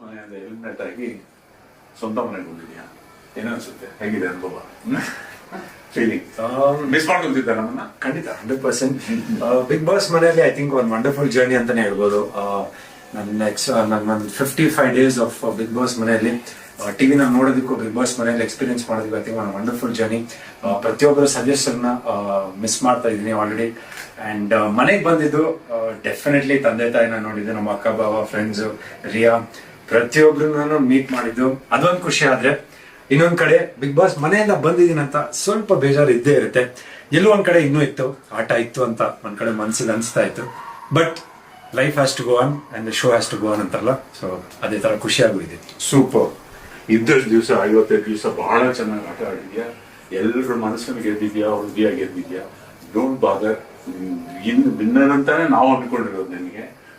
Boss ಮನೆಯಿಂದ eliminate ಆಗಿ ಸ್ವಂತ ಮನೆಗೆ ಬಂದಿದ್ಯಾ? ಏನೋ ಅನ್ಸುತ್ತೆ ಹೇಗಿದೆ ಅನುಭವ? ಫೀಲಿಂಗ್ ಮಿಸ್ ಮಾಡ್ಕೊಂತಿದ್ದ ನಮ್ಮನ್ನ? ಖಂಡಿತ. ಹಂಡ್ರೆಡ್ ಪರ್ಸೆಂಟ್ ಬಿಗ್ ಬಾಸ್ ಮನೆಯಲ್ಲಿ ಐ ಥಿಂಕ್ ಒಂದು ವಂಡರ್ಫುಲ್ ಜರ್ನಿ ಅಂತಾನೆ ಹೇಳ್ಬೋದು. ನನ್ನ ನೆಕ್ಸ್ಟ್ ನನ್ನ ಒಂದು fifty five days of big boss ಮನೆಯಲ್ಲಿ ಟಿವಿನ ನೋಡೋದಕ್ಕೂ ಬಿಗ್ ಬಾಸ್ ಮನೆಯಲ್ಲಿ ಎಕ್ಸ್ಪೀರಿಯನ್ಸ್ ಮಾಡೋದಕ್ಕೂ ಐ ಥಿಂಕ್ ಒಂದು ವಂಡರ್ಫುಲ್ ಜರ್ನಿ ಪ್ರತಿಯೊಬ್ಬರ ಸಜೆಷನ್ನ ಮಿಸ್ ಮಾಡ್ತಾ ಇದ್ದೀನಿ ಆಲ್ರೆಡಿ ಅಂಡ್ ಮನೆಗೆ ಬಂದಿದ್ದು ಡೆಫಿನೆಟ್ಲಿ ತಂದೆ ತಾಯಿನ ನೋಡಿದ್ದೆ ನಮ್ಮ ಅಕ್ಕ ಬಾಬಾ ಫ್ರೆಂಡ್ಸ್ ರಿಯಾ. ಪ್ರತಿಯೊಬ್ಬರನ್ನು ಮೀಟ್ ಮಾಡಿದ್ದು. ಅದೊಂದು ಖುಷಿ ಆದ್ರೆ, ಇನ್ನೊಂದ್ ಕಡೆ ಬಿಗ್ ಬಾಸ್ ಮನೆಯಿಂದ ಬಂದಿದ್ದೀನಿ ಅಂತ ಸ್ವಲ್ಪ ಬೇಜಾರು ಇದ್ದೇ ಇರುತ್ತೆ. ಎಲ್ಲೋ ಒಂದ್ ಕಡೆ ಇನ್ನೂ ಇತ್ತು, ಆಟ ಇತ್ತು ಅಂತ ಒಂದ್ ಕಡೆ ಮನ್ಸಿಗೆ ಅನ್ಸ್ತಾ ಇತ್ತು. But life has to go on and show has to go on ಅಂತಾರಲ್ಲ ಸೊ ಅದೇ ತರ ಖುಷಿಯಾಗೂ ಇದೆ ಸೂಪರ್ ಇದ್ದಷ್ಟು ದಿವಸ, ಐವತ್ತೈದು ದಿವಸ ಬಹಳ ಚೆನ್ನಾಗಿ ಆಟ ಆಡಿದ್ಯಾ? ಎಲ್ಲರ ಮನಸ್ಸನ್ನು ಗೆದ್ದಿದ್ಯಾ? ಹೃದಯ ಗೆದ್ದಿದ್ಯಾ? ಡೋಂಟ್ ಬಾದರ್ ಇನ್ನು ಅಂತಾನೆ ನಾವು ಅಂದ್ಕೊಂಡಿರೋದು ನಿನಗೆ.